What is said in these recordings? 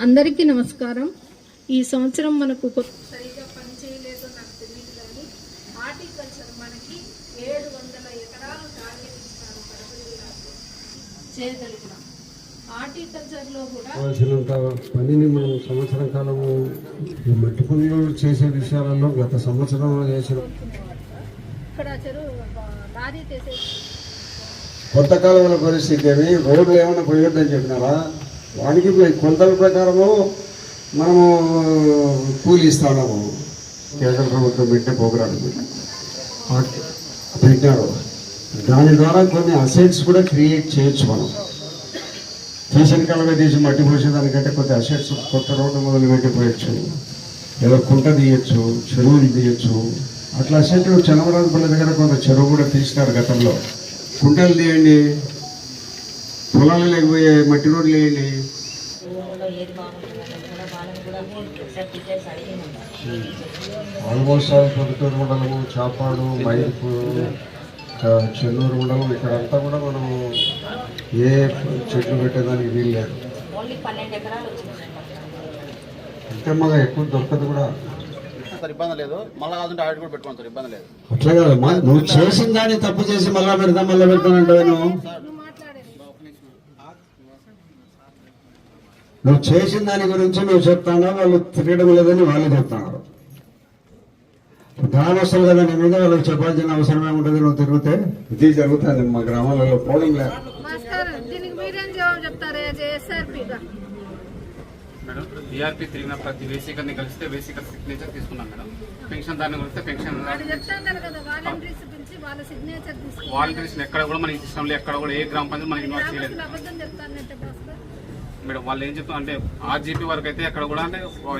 అందరికీ నమస్కారం. ఈ సంవత్సరం మనకు సరిగా పని చేయలేదో నాకు తెలియదు కానీ హార్టికల్చర్ మనకి ఏడు వందల ఎకరాలు టార్గెట్ ఇస్తారు కడప జిల్లాకు చేయగలిగినాం హార్టికల్చర్లో కూడా కావాల్సినంత పనిని మనం సంవత్సరం కాలము ఈ మట్టి పనులు చేసే విషయాలలో గత సంవత్సరం చేసిన ఇక్కడ చెరువు లారీ తీసే కొత్త కాలువల పరిస్థితి ఏమి? రోడ్లు ఏమైనా పోయొద్దని చెప్పినారా? వానికి పోయి కొలతల ప్రకారము మనము కూలి ఇస్తాము కేంద్ర ప్రభుత్వం పెట్టే ప్రోగ్రాం పెట్టినారు పెట్టారు. దాని ద్వారా కొన్ని అసెట్స్ కూడా క్రియేట్ చేయొచ్చు మనం. తీసిన కాలువ తీసి మట్టి పోసేదానికంటే కొత్త అసెట్స్ కొత్త రోడ్డు మొదలు పెట్టి పోయొచ్చు. ఏదో కుంట తీయచ్చు చెరువులు తీయచ్చు. అట్లా అసెట్ చనమరాజపల్లి దగ్గర కొంత చెరువు కూడా తీసినారు గతంలో. కుంటలు తీయండి పొలాలు లేకపోయే మట్టి రోడ్లు వేయండి ఆల్మోస్ట్ ఆల్ పొద్దుటూరు మండలము చాపాడు మైపు ఆ, చెన్నూరు మండలం ఇక్కడంతా కూడా మనం ఏ చెట్లు పెట్టేదానికి వీలు లేదు. అంతే మళ్ళీ ఎక్కువ దొరకదు కూడా. సార్ ఇబ్బంది లేదు. మళ్ళీ కావాలంటే ఆడిట్ కూడా పెట్టుకోండి సార్ ఇబ్బంది లేదు. అట్లా కాదమ్మా నువ్వు చేసిన దాన్ని తప్పు చేసి మళ్ళా పెడతా మళ్ళీ పెడతానంటే నువ్వు నువ్వు చేసిన దాని గురించి నువ్వు చెప్తానా? వాళ్ళు తిరగడం లేదని వాళ్ళు చెప్తున్నారు. గ్రామస్తులు కదా నీ మీద వాళ్ళకి చెప్పాల్సిన అవసరం ఏముంటుంది? నువ్వు తిరిగితే? ఇది జరుగుతుంది మా గ్రామాలలో పోవడం లేదు మేడం తిరిగిన ప్రతి వేసికర్ని కలిస్తే వేసికర్ సిగ్నేచర్ తీసుకున్నాం మేడం. పెన్షన్ దాన్ని కలిస్తే పెన్షన్ వాలంటీర్స్ పిలిచి వాళ్ళ సిగ్నేచర్ తీసుకుని వాలంటీర్స్ ఎక్కడ కూడా మన సిస్టంలో ఎక్కడ కూడా ఏ గ్రామ పంచాయతీ మనకి ఇన్వాల్వ్ చేయలేదు. మేడం వాళ్ళు ఏం చెప్తాం అంటే ఆర్జీపీ వరకు అయితే అక్కడ కూడా అంటే ఒక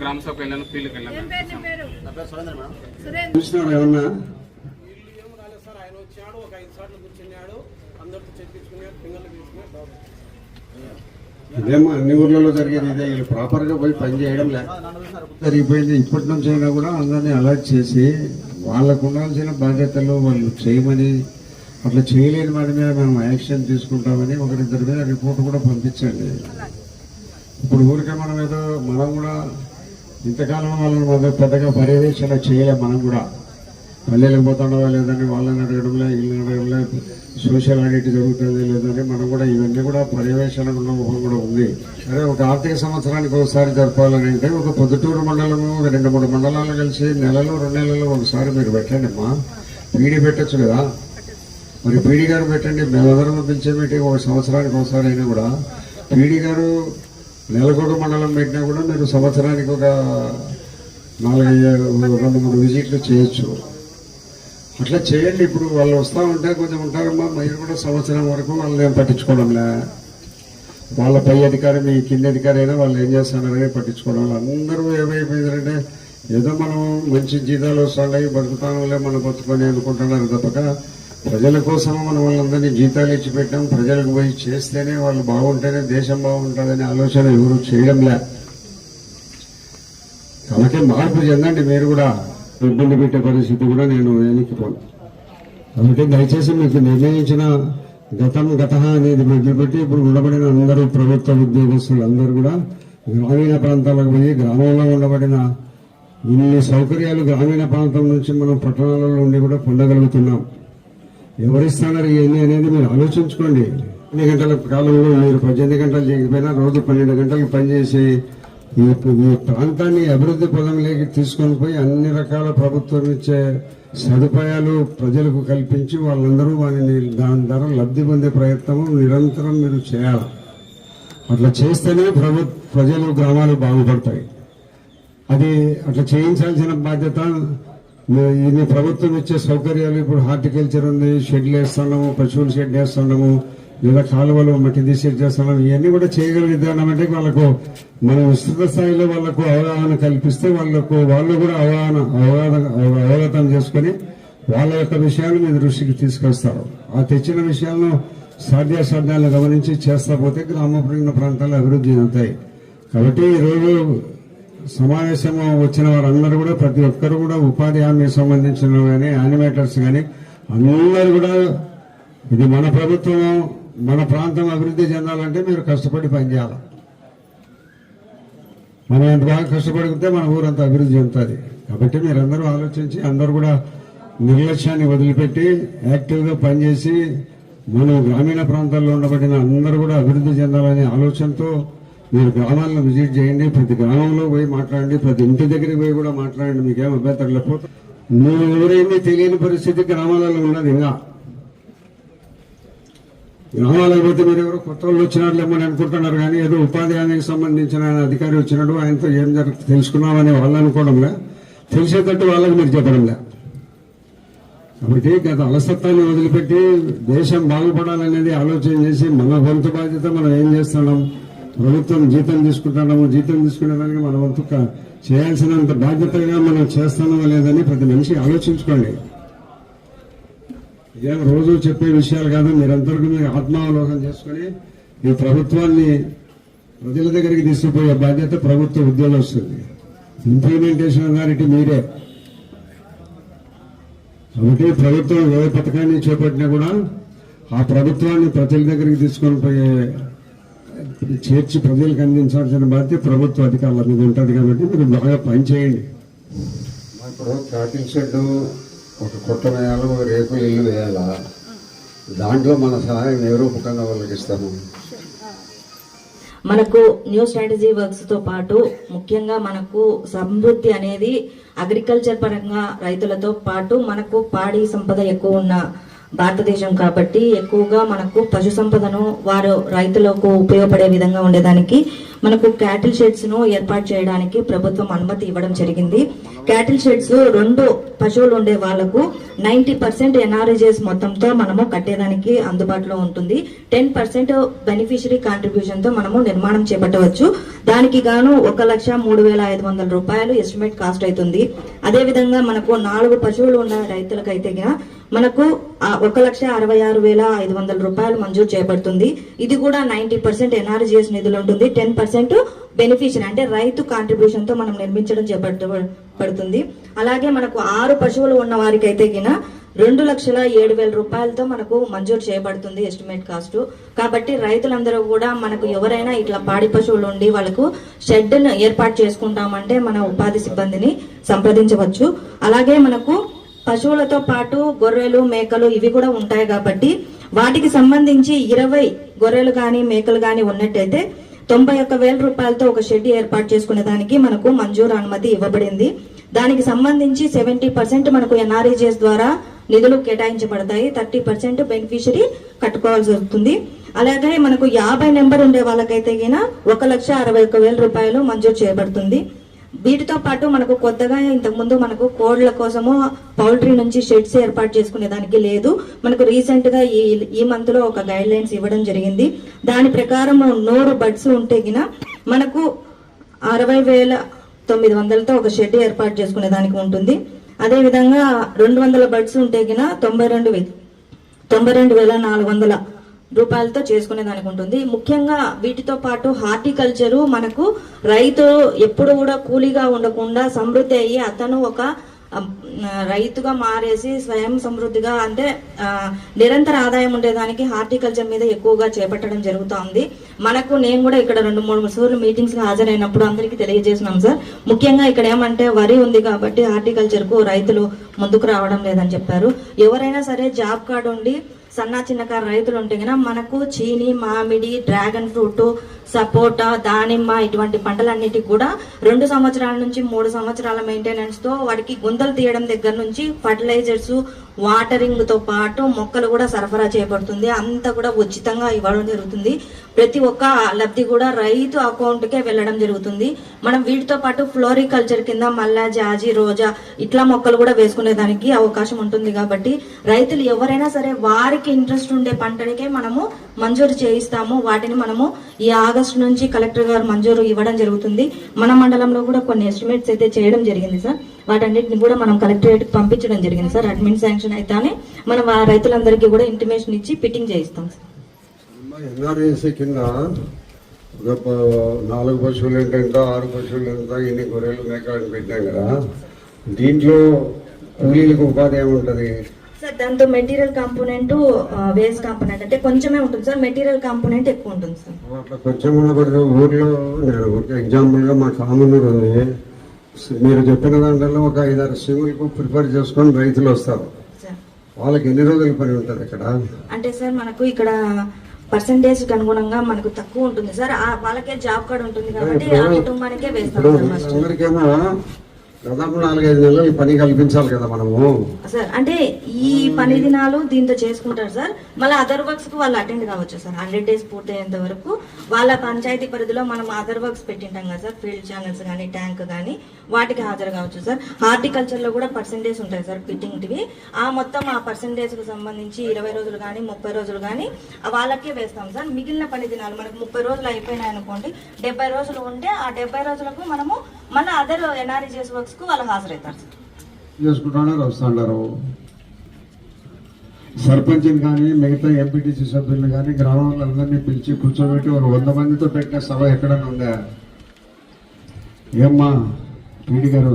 గ్రామ సభకు వెళ్ళాను ఫీల్డ్కి వెళ్ళాను. వచ్చాడు ఒక ఐదు సార్లు కూర్చున్నాడు అందరితో చెప్పించుకున్నాడు ఫింగర్లు తీసుకున్నాడు ఇదేమో అన్ని ఊర్లలో జరిగేది ఇదే. వీళ్ళు ప్రాపర్గా పోయి పని చేయడం లేదు జరిగిపోయింది. ఇప్పటి నుంచి అయినా కూడా అందరినీ అలర్ట్ చేసి వాళ్ళకు ఉండాల్సిన బాధ్యతలు వాళ్ళు చేయమని అట్లా చేయలేని వాడి మీద మేము యాక్షన్ తీసుకుంటామని ఒకరిద్దరి మీద రిపోర్ట్ కూడా పంపించండి. ఇప్పుడు ఊరికే మనం ఏదో మనం కూడా ఇంతకాలం వాళ్ళని మనం పెద్దగా పర్యవేక్షణ చేయలేం మనం కూడా. పల్లెలకు పోతుండవా లేదని వాళ్ళని అడగడంలే వీళ్ళని అడగడంలే సోషల్ ఆడిట్ జరుగుతుంది లేదని మనం కూడా ఇవన్నీ కూడా పర్యవేక్షణ లోపం కూడా ఉంది. సరే ఒక ఆర్థిక సంవత్సరానికి ఒకసారి జరపాలని అంటే ఒక పొద్దుటూరు మండలము ఒక రెండు మూడు మండలాలు కలిసి నెలలో రెండు నెలలు ఒకసారి మీరు పెట్టండి అమ్మా. పీడి పెట్టచ్చు కదా. మరి పీడీ గారు పెట్టండి మేమందరం పిలిచే మీటింగ్ ఒక సంవత్సరానికి ఒకసారి అయినా కూడా. పీడీ గారు నెలకొక మండలం పెట్టినా కూడా మీరు సంవత్సరానికి ఒక నాలుగైదు రెండు మూడు విజిట్లు చేయొచ్చు. అట్లా చేయండి ఇప్పుడు వాళ్ళు వస్తూ ఉంటే కొంచెం ఉంటారమ్మా మీరు కూడా సంవత్సరం వరకు వాళ్ళని ఏం పట్టించుకోవడంలే. వాళ్ళ పై అధికారి మీ కింది అధికారి అయినా వాళ్ళు ఏం చేస్తున్నారని పట్టించుకోవడం అందరూ ఏమైపోయిందంటే ఏదో మనం మంచి జీతాలు వస్తాయి బతుకుతానులే మనం బతుకొని అనుకుంటున్నారు తప్పక. ప్రజల కోసం మనం వాళ్ళందరినీ జీతాలు ఇచ్చి పెట్టాం. ప్రజలకు పోయి చేస్తేనే వాళ్ళు బాగుంటేనే దేశం బాగుంటుందనే ఆలోచన ఎవరు చేయడంలే కాబట్టి మార్పు చెందండి మీరు కూడా. ఇబ్బంది పెట్టే పరిస్థితి కూడా నేను వెనక్కిపోను కాబట్టి దయచేసి మీకు నిర్ణయించిన గతం గత అనేది మొదలుపెట్టి ఇప్పుడు ఉండబడిన అందరూ ప్రభుత్వ ఉద్యోగస్తులు అందరూ కూడా గ్రామీణ ప్రాంతాలకు పోయి గ్రామంలో ఉండబడిన ఇన్ని సౌకర్యాలు గ్రామీణ ప్రాంతం నుంచి మనం పట్టణాలలో ఉండి కూడా పొందగలుగుతున్నాం. ఎవరిస్తున్నారు ఇవన్నీ అనేది మీరు ఆలోచించుకోండి. ఎన్ని గంటల కాలంలో మీరు పద్దెనిమిది గంటలు చేయకపోయినా రోజు పన్నెండు గంటలు పనిచేసి ఈ ఈ ప్రాంతాన్ని అభివృద్ధి పదంలోకి తీసుకొని పోయి అన్ని రకాల ప్రభుత్వం ఇచ్చే సదుపాయాలు ప్రజలకు కల్పించి వాళ్ళందరూ వారిని దాని ద్వారా లబ్ధి పొందే ప్రయత్నం నిరంతరం మీరు చేయాలి. అట్లా చేస్తేనే ప్రభు ప్రజలు గ్రామాలు బాగుపడతాయి. అది అట్లా చేయించాల్సిన బాధ్యత ఇది ప్రభుత్వం ఇచ్చే సౌకర్యాలు ఇప్పుడు హార్టికల్చర్ ఉంది షెడ్లు వేస్తున్నాము పశువుల షెడ్ వేస్తున్నాము లేదా కాలువలు మట్టి తీసి చేస్తున్నాము ఇవన్నీ కూడా చేయగలిగిద్దాం అంటే వాళ్ళకు మనం విస్తృత స్థాయిలో వాళ్ళకు అవగాహన కల్పిస్తే వాళ్ళకు వాళ్ళు కూడా అవగాహన అవగాహన అవగతం చేసుకొని వాళ్ళ యొక్క విషయాలు మీ దృష్టికి తీసుకొస్తారు. ఆ తెచ్చిన విషయాలను సాధ్యాసాధ్యాలను గమనించి చేస్తా పోతే గ్రామ ప్రాంతాలు అభివృద్ధి అవుతాయి కాబట్టి ఈరోజు సమావేశం వచ్చిన వారందరూ కూడా ప్రతి ఒక్కరు కూడా ఉపాధి హామీకి సంబంధించిన కానీ యానిమేటర్స్ కానీ అందరూ కూడా ఇది మన ప్రభుత్వం మన ప్రాంతం అభివృద్ధి చెందాలంటే మీరు కష్టపడి పనిచేయాలి. మనం ఎంత బాగా కష్టపడితే మన ఊరంతా అభివృద్ధి చెందుతుంది. కాబట్టి మీరందరూ ఆలోచించి అందరూ కూడా నిర్లక్ష్యాన్ని వదిలిపెట్టి యాక్టివ్గా పనిచేసి మనం గ్రామీణ ప్రాంతాల్లో ఉండబడిన అందరూ కూడా అభివృద్ధి చెందాలనే ఆలోచనతో మీరు గ్రామాలను విజిట్ చేయండి ప్రతి గ్రామంలో పోయి మాట్లాడండి ప్రతి ఇంటి దగ్గరికి పోయి కూడా మాట్లాడండి మీకేం అభ్యంతరం లేకపోతే నువ్వు తెలియని పరిస్థితి గ్రామాలలో ఉన్నది ఇంకా. గ్రామాలకు పోతే మీరు ఎవరో కొత్త వాళ్ళు వచ్చినారులేమో అని అనుకుంటున్నారు కానీ ఏదో ఉపాధి హామీకి సంబంధించిన ఆయన అధికారి వచ్చినట్టు ఆయనతో ఏం జరుగుతుంది తెలుసుకున్నామని వాళ్ళు అనుకోవడంలే. తెలిసేటట్టు వాళ్ళకి మీరు చెప్పడంలే. కాబట్టి గత అలసత్వాన్ని వదిలిపెట్టి దేశం బాగుపడాలనేది ఆలోచన చేసి మన వంతు బాధ్యత మనం ఏం చేస్తున్నాం? ప్రభుత్వం జీతం తీసుకుంటున్నాము జీతం తీసుకునే మనం మన చేయాల్సినంత బాధ్యతగా మనం చేస్తున్నామా లేదని ప్రతి మనిషి ఆలోచించుకోండి. ఇదేం రోజు చెప్పే విషయాలు కాదు మీరందరికీ మీరు ఆత్మావలోకం చేసుకుని ఈ ప్రభుత్వాన్ని ప్రజల దగ్గరికి తీసుకుపోయే బాధ్యత ప్రభుత్వ ఉద్యోగస్తుంది ఇంప్లిమెంటేషన్ అథారిటీ మీరే. కాబట్టి ప్రభుత్వం ఏ పథకాన్ని చేపట్టినా కూడా ఆ ప్రభుత్వాన్ని ప్రజల దగ్గరికి తీసుకొని పోయే చేర్చి ప్రజలకు అందించాల్సిన బాధ్యత ప్రభుత్వ అధికారుల మీద ఉంటుంది కాబట్టి మీరు బాగా పనిచేయండి. ఇప్పుడు ఒక కొట్ట వేయాలి ఒక రేకులు ఇల్లు వేయాలా? దాంట్లో మన సహాయం ఏ రూపకంగా వాళ్ళకి ఇస్తాము. మనకు న్యూ స్ట్రాటజీ వర్క్స్తో పాటు ముఖ్యంగా మనకు సమృద్ధి అనేది అగ్రికల్చర్ పరంగా రైతులతో పాటు మనకు పాడి సంపద ఎక్కువ ఉన్న భారతదేశం కాబట్టి ఎక్కువగా మనకు పశు సంపదను వారు రైతులకు ఉపయోగపడే విధంగా ఉండేదానికి మనకు క్యాటిల్ షెడ్స్ను ఏర్పాటు చేయడానికి ప్రభుత్వం అనుమతి ఇవ్వడం జరిగింది. క్యాటిల్ షెడ్స్ రెండు పశువులు ఉండే వాళ్ళకు నైన్టీ పర్సెంట్ ఎన్ఆర్జీఎస్ మొత్తంతో మనము కట్టేదానికి అందుబాటులో ఉంటుంది. టెన్ పర్సెంట్ బెనిఫిషరీ కాంట్రిబ్యూషన్తో మనము నిర్మాణం చేపట్టవచ్చు. దానికి గాను ఒక లక్ష మూడు వేల ఐదు వందల రూపాయలు ఎస్టిమేట్ కాస్ట్ అవుతుంది. అదేవిధంగా మనకు నాలుగు పశువులు ఉన్న రైతులకైతే గిన మనకు ఒక లక్ష అరవై ఆరు వేల ఐదు వందల రూపాయలు మంజూరు చేయబడుతుంది ఇది కూడా నైన్టీ పర్సెంట్ ఎన్ఆర్జీఎస్ నిధులు ఉంటుంది. టెన్ పర్సెంట్ బెనిఫిషియర్ అంటే రైతు కాంట్రిబ్యూషన్తో మనం నిర్మించడం చేపట్టబడుతుంది. అలాగే మనకు ఆరు పశువులు ఉన్న వారికి అయితే గిన రెండు లక్షల ఏడు వేల రూపాయలతో మనకు మంజూరు చేయబడుతుంది ఎస్టిమేట్ కాస్ట్. కాబట్టి రైతులందరూ కూడా మనకు ఎవరైనా ఇట్లా పాడి పశువులు ఉండి వాళ్ళకు షెడ్ను ఏర్పాటు చేసుకుంటామంటే మన ఉపాధి సిబ్బందిని సంప్రదించవచ్చు. అలాగే మనకు పశువులతో పాటు గొర్రెలు మేకలు ఇవి కూడా ఉంటాయి కాబట్టి వాటికి సంబంధించి ఇరవై గొర్రెలు కానీ మేకలు కానీ ఉన్నట్టయితే తొంభై ఒక్క వేల రూపాయలతో ఒక షెడ్ ఏర్పాటు చేసుకునే దానికి మనకు మంజూరు అనుమతి ఇవ్వబడింది. దానికి సంబంధించి సెవెంటీ పర్సెంట్ మనకు ఎన్ఆర్ఈజిఎస్ ద్వారా నిధులు కేటాయించబడతాయి. థర్టీ పర్సెంట్ బెనిఫిషరీ కట్టుకోవాల్సి వస్తుంది. అలాగే మనకు యాభై నెంబర్ ఉండే వాళ్ళకైతే గిన ఒక లక్ష అరవై ఒక్క వేల రూపాయలు మంజూరు చేయబడుతుంది. వీటితో పాటు మనకు కొత్తగా ఇంతకు ముందు మనకు కోడ్ల కోసము పౌల్ట్రీ నుంచి షెడ్స్ ఏర్పాటు చేసుకునే దానికి లేదు. మనకు రీసెంట్గా ఈ ఈ మంత్లో ఒక గైడ్ లైన్స్ ఇవ్వడం జరిగింది. దాని ప్రకారం నూరు బడ్స్ ఉంటే గిన మనకు అరవై వేల తొమ్మిది వందలతో ఒక షెడ్ ఏర్పాటు చేసుకునే దానికి ఉంటుంది. అదే విధంగా రెండు వందల బడ్స్ ఉంటే గిన తొంభై రెండు తొంభై రెండు వేల నాలుగు వందల రూపాయలతో చేసుకునే దానికి ఉంటుంది. ముఖ్యంగా వీటితో పాటు హార్టికల్చరు మనకు రైతు ఎప్పుడు కూడా కూలీగా ఉండకుండా సమృద్ధి అయ్యి అతను ఒక రైతుగా మారేసి స్వయం సమృద్ధిగా అంటే నిరంతర ఆదాయం ఉండేదానికి హార్టికల్చర్ మీద ఎక్కువగా చేపట్టడం జరుగుతోంది. మనకు నేను కూడా ఇక్కడ రెండు మూడు సార్లు మీటింగ్స్ హాజరైనప్పుడు అందరికీ తెలియజేసినాం సార్. ముఖ్యంగా ఇక్కడ ఏమంటే వరి ఉంది కాబట్టి హార్టికల్చర్కు రైతులు ముందుకు రావడం లేదని చెప్పారు. ఎవరైనా సరే జాబ్ కార్డు ఉండి సన్న చిన్నకారు రైతులు ఉంటే గన మనకు చీని మామిడి డ్రాగన్ ఫ్రూట్ సపోటా దానిమ్మ ఇటువంటి పంటలన్నిటికి కూడా రెండు సంవత్సరాల నుంచి మూడు సంవత్సరాల మెయింటెనెన్స్తో వాటికి గుంతలు తీయడం దగ్గర నుంచి ఫర్టిలైజర్స్ వాటరింగ్తో పాటు మొక్కలు కూడా సరఫరా చేయబడుతుంది. అంతా కూడా ఉచితంగా ఇవ్వడం జరుగుతుంది. ప్రతి ఒక్క లబ్ధి కూడా రైతు అకౌంట్కే వెళ్ళడం జరుగుతుంది. మనం వీటితో పాటు ఫ్లోరికల్చర్ కింద మల్లా జాజి రోజా ఇట్లా మొక్కలు కూడా వేసుకునే దానికి అవకాశం ఉంటుంది కాబట్టి రైతులు ఎవరైనా సరే వారికి ఇంట్రెస్ట్ ఉండే పంటలకే మనము మంజూరు చేయిస్తాము. వాటిని మనము ఈ ఆగస్టు నుంచి కలెక్టర్ గారు మంజూరు ఇవ్వడం జరుగుతుంది. మన మండలంలో కూడా కొన్ని ఎస్టిమేట్స్ అయితే చేయడం జరిగింది సార్. వాటన్నిటిని కూడా మనం కలెక్టరేట్కి పంపించడం జరిగింది సార్. అడ్మిన్ శాంక్షన్ అయితేనే మనం ఆ రైతులందరికీ కూడా ఇంటిమేషన్ ఇచ్చి ఫిట్టింగ్ చేయిస్తాం సార్. ఎన్ఆర్ఏసీ కింద నాలుగు పశువులు అంటే ఆరు పశువులు ఎంత ఇన్ని గొర్రెలు మేకలు పెట్టినాం కదా దీంట్లో కూలీలకు ఉపాధి ఏముంటుంది? దాంతో మెటీరియల్ కాంపోనెంట్ వేస్ట్ కాంపోనెంట్ అంటే కొంచెమే ఉంటుంది సార్. మెటీరియల్ కాంపోనెంట్ ఎక్కువ ఉంటుంది సార్. అట్లా కొంచెం ఉన్నప్పుడు ఊర్లో ఎగ్జాంపుల్గా మా కామన్ ఉంది. మీరు చెప్పిన దాంట్లో ఒక ఐదారు సిమ్లకు ప్రిపేర్ చేసుకొని రైతులు వస్తారు. వాళ్ళకి ఎన్ని రోజుల పని ఉంటుంది ఇక్కడ అంటే సార్ మనకు ఇక్కడ పర్సంటేజ్ అనుగుణంగా మనకు తక్కువ ఉంటుంది సార్. ఆ వాళ్ళకే జాబ్ కార్డ్ ఉంటుంది కాబట్టి ఆ కుటుంబానికే వేస్తాం సార్ దాదాపు నాలుగైదు నెలలు ఈ పని కల్పించాలి కదా మనము. సార్ అంటే ఈ పని దినాలు దీంతో చేసుకుంటారు సార్. మళ్ళీ అదర్ వర్క్స్కు వాళ్ళు అటెండ్ కావచ్చు సార్. హండ్రెడ్ డేస్ పూర్తయ్యేంత వరకు వాళ్ళ పంచాయతీ పరిధిలో మనం అదర్ వర్క్స్ పెట్టింటాం కదా సార్. ఫీల్డ్ ఛానల్స్ కానీ ట్యాంక్ కానీ వాటికి హాజరు కావచ్చు సార్. హార్టికల్చర్లో కూడా పర్సంటేజ్ ఉంటాయి సార్ ఫిట్టింగ్టివి ఆ మొత్తం ఆ పర్సంటేజ్కు సంబంధించి ఇరవై రోజులు కానీ ముప్పై రోజులు కానీ వాళ్ళకే వేస్తాం సార్. మిగిలిన పని దినాలు మనకు ముప్పై రోజులు అయిపోయినాయి అనుకోండి డెబ్బై రోజులు ఉంటే ఆ డెబ్బై రోజులకు మనము మళ్ళీ అదర్ ఎన్ఆర్జీఎస్ వర్క్స్ కు వాళ్ళు హాజరవుతారు. చేసుకుంటున్నారు వస్తున్నారు సర్పంచ్ని కానీ మిగతా ఎంపీటీసీ సభ్యులను కానీ గ్రామంలో అందరినీ పిలిచి కూర్చోబెట్టి ఒక వంద మందితో పెట్టిన సభ ఎక్కడన్నా ఉందా? ఏమ్మా పీడి గారు.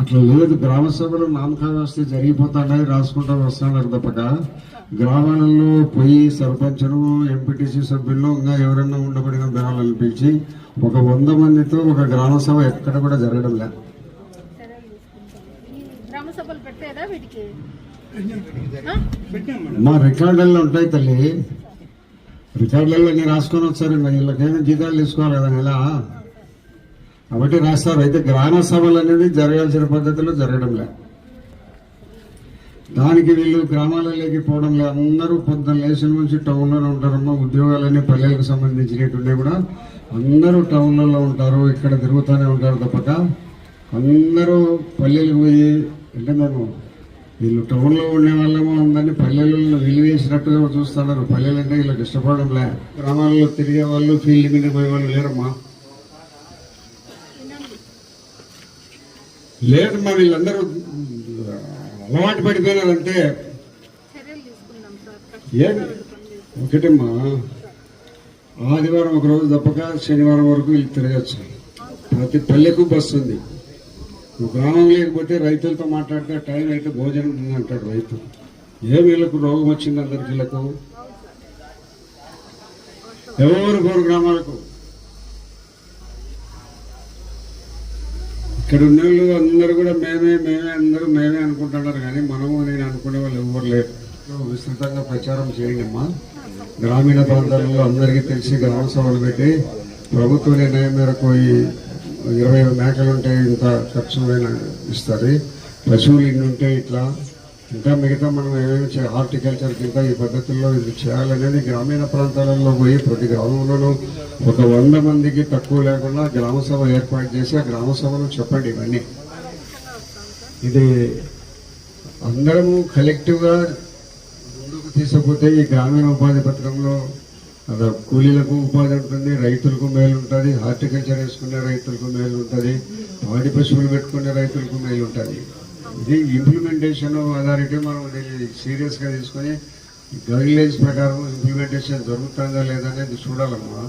అట్లా లేదు గ్రామ సభలు నామకాలు వస్తే జరిగిపోతున్నాయి రాసుకుంటూ వస్తున్నారు తప్పక. గ్రామాలలో పోయి సర్పంచ్ను ఎంపీటీసీ సభ్యులు ఇంకా ఎవరైనా ఉండబడిన గ్రామాలను పిలిచి ఒక వంద మందితో ఒక గ్రామ సభ ఎక్కడ కూడా జరగడం లేదు. మా రికార్డుల్లో ఉంటాయి తల్లి. రికార్డులలో నేను రాసుకొని వచ్చారు? ఇంకా వీళ్ళకేమో జీతాలు తీసుకోవాలి కదా నెల. కాబట్టి రాస్తారు. అయితే గ్రామ సభలు అనేది జరగాల్సిన పద్ధతిలో జరగడం లే దానికి వీళ్ళు గ్రామాలలోకి పోవడం లే అందరూ పొద్దున్న లేచిన నుంచి టౌన్లోనే ఉంటారమ్మా. ఉద్యోగాలన్నీ పల్లెలకు సంబంధించినటువంటి కూడా అందరూ టౌన్లలో ఉంటారు ఇక్కడ తిరుగుతూనే ఉంటారు తప్పక. అందరూ పల్లెలకు పోయి అంటే మేము? వీళ్ళు టౌన్లో ఉండే వాళ్ళేమో అందరినీ పల్లెలలో విలువేసినట్టుగా చూస్తున్నారు. పల్లెలు అంటే వీళ్ళకి ఇష్టపడడం లే. గ్రామాలలో తిరిగే వాళ్ళు ఫీల్డ్ మీద పోయే వాళ్ళు లేరమ్మా. లేదమ్మా వీళ్ళందరూ అలవాటు పడిపోయినారంటే ఏం? ఒకటమ్మా. ఆదివారం ఒక రోజు తప్పక శనివారం వరకు వీళ్ళు తిరగచ్చు. ప్రతి పల్లెకు బస్సు ఉంది. గ్రామం లేకపోతే రైతులతో మాట్లాడితే టైం అయితే భోజనం ఉంది అంటాడు రైతు. ఏ వీళ్ళకు రోగం వచ్చింది అందరికి వీళ్ళకు? ఎవరు కోరు గ్రామాలకు? ఇక్కడ ఉన్న వాళ్ళు అందరూ కూడా మేమే మేమే అందరూ మేమే అనుకుంటున్నారు కానీ మనము నేను అనుకునే వాళ్ళు ఎవరు లేరు. విస్తృతంగా ప్రచారం చేయండి అమ్మా గ్రామీణ ప్రాంతాలలో అందరికీ తెలిసి గ్రామ సభలు పెట్టి ప్రభుత్వ నిర్ణయం మేరకు ఈ ఇరవై మేకలు ఉంటే ఇంత ఖర్చు అయినా ఇస్తారు పశువులు ఇన్ని ఉంటే ఇట్లా ఇంకా మిగతా మనం ఏమేమి హార్టికల్చర్ కింద ఈ పద్ధతుల్లో ఇది చేయాలనేది గ్రామీణ ప్రాంతాలలో పోయి ప్రతి గ్రామంలోనూ ఒక వంద మందికి తక్కువ లేకుండా గ్రామ సభ ఏర్పాటు చేసి ఆ గ్రామ సభలో చెప్పండి ఇవన్నీ. ఇది అందరము కలెక్టివ్గా ముందుకు తీసుకుపోతే ఈ గ్రామీణ ఉపాధి పథకంలో అదే కూలీలకు ఉపాధి ఉంటుంది రైతులకు మేలు ఉంటుంది హార్టికల్చర్ వేసుకునే రైతులకు మేలు ఉంటుంది పాడి పశువులు పెట్టుకునే రైతులకు మేలు ఉంటుంది. ఇది ఇంప్లిమెంటేషన్ అథారిటీ మనం దీన్ని సీరియస్గా తీసుకొని గైడ్ లైన్స్ ప్రకారం ఇంప్లిమెంటేషన్ జరుగుతుందా లేదా అనేది చూడాలమ్మా.